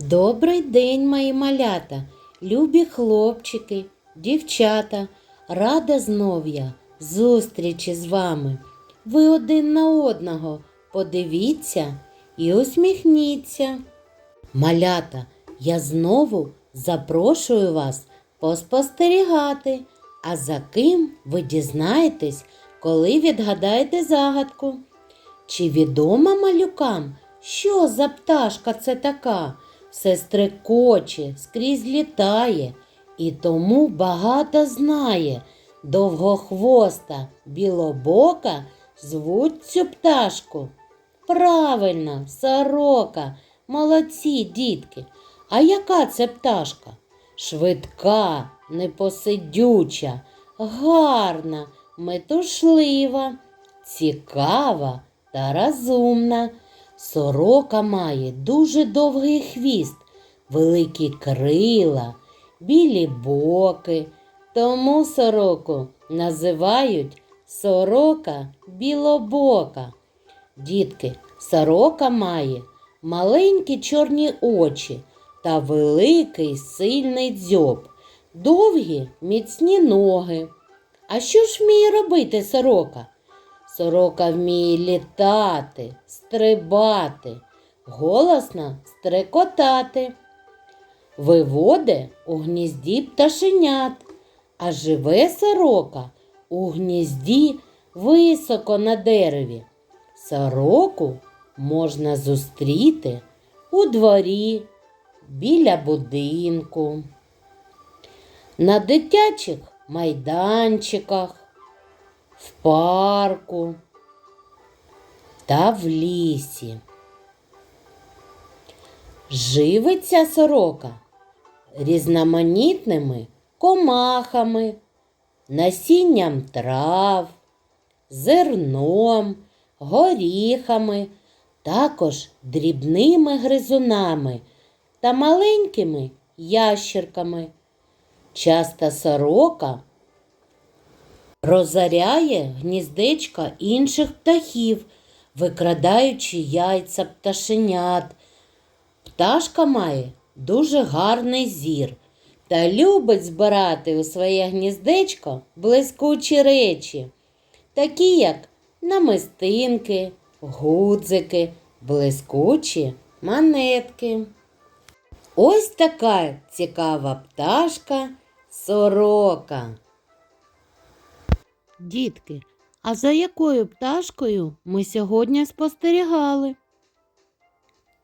Добрий день, мої малята, любі хлопчики, дівчата. Рада знов я зустрічі з вами. Ви один на одного подивіться і усміхніться. Малята, я знову запрошую вас поспостерігати, а за ким ви дізнаєтесь, коли відгадаєте загадку. Чи відома малюкам, що за пташка це така? Все стрекоче, скрізь літає, і тому багато знає. Довгохвоста, білобока звуть цю пташку. Правильно, сорока, молодці, дітки. А яка це пташка? Швидка, непосидюча, гарна, метушлива, цікава та розумна. Сорока має дуже довгий хвіст, великі крила, білі боки. Тому сороку називають сорока білобока. Дітки, сорока має маленькі чорні очі та великий сильний дзьоб, довгі міцні ноги. А що ж вміє робити сорока? Сорока вміє літати, стрибати, голосно стрекотати. Виводе у гнізді пташенят, а живе сорока у гнізді високо на дереві. Сороку можна зустріти у дворі, біля будинку, на дитячих майданчиках, в парку та в лісі. Живиться сорока різноманітними комахами, насінням трав, зерном, горіхами, також дрібними гризунами та маленькими ящерками. Часто сорока розоряє гніздечка інших птахів, викрадаючи яйця пташенят. Пташка має дуже гарний зір та любить збирати у своє гніздечко блискучі речі, такі як намистинки, гудзики, блискучі монетки. Ось така цікава пташка сорока. Дітки, а за якою пташкою ми сьогодні спостерігали?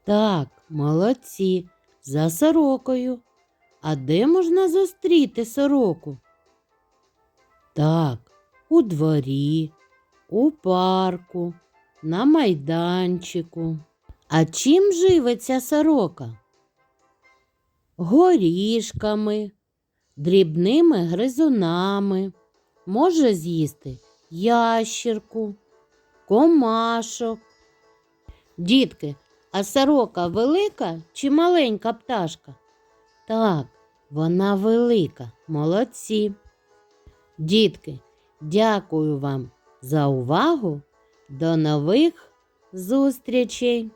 Так, молодці, за сорокою. А де можна зустріти сороку? Так, у дворі, у парку, на майданчику. А чим живиться сорока? Горішками, дрібними гризунами, може з'їсти ящірку, комашок. Дітки, а сорока велика чи маленька пташка? Так, вона велика, молодці. Дітки, дякую вам за увагу. До нових зустрічей!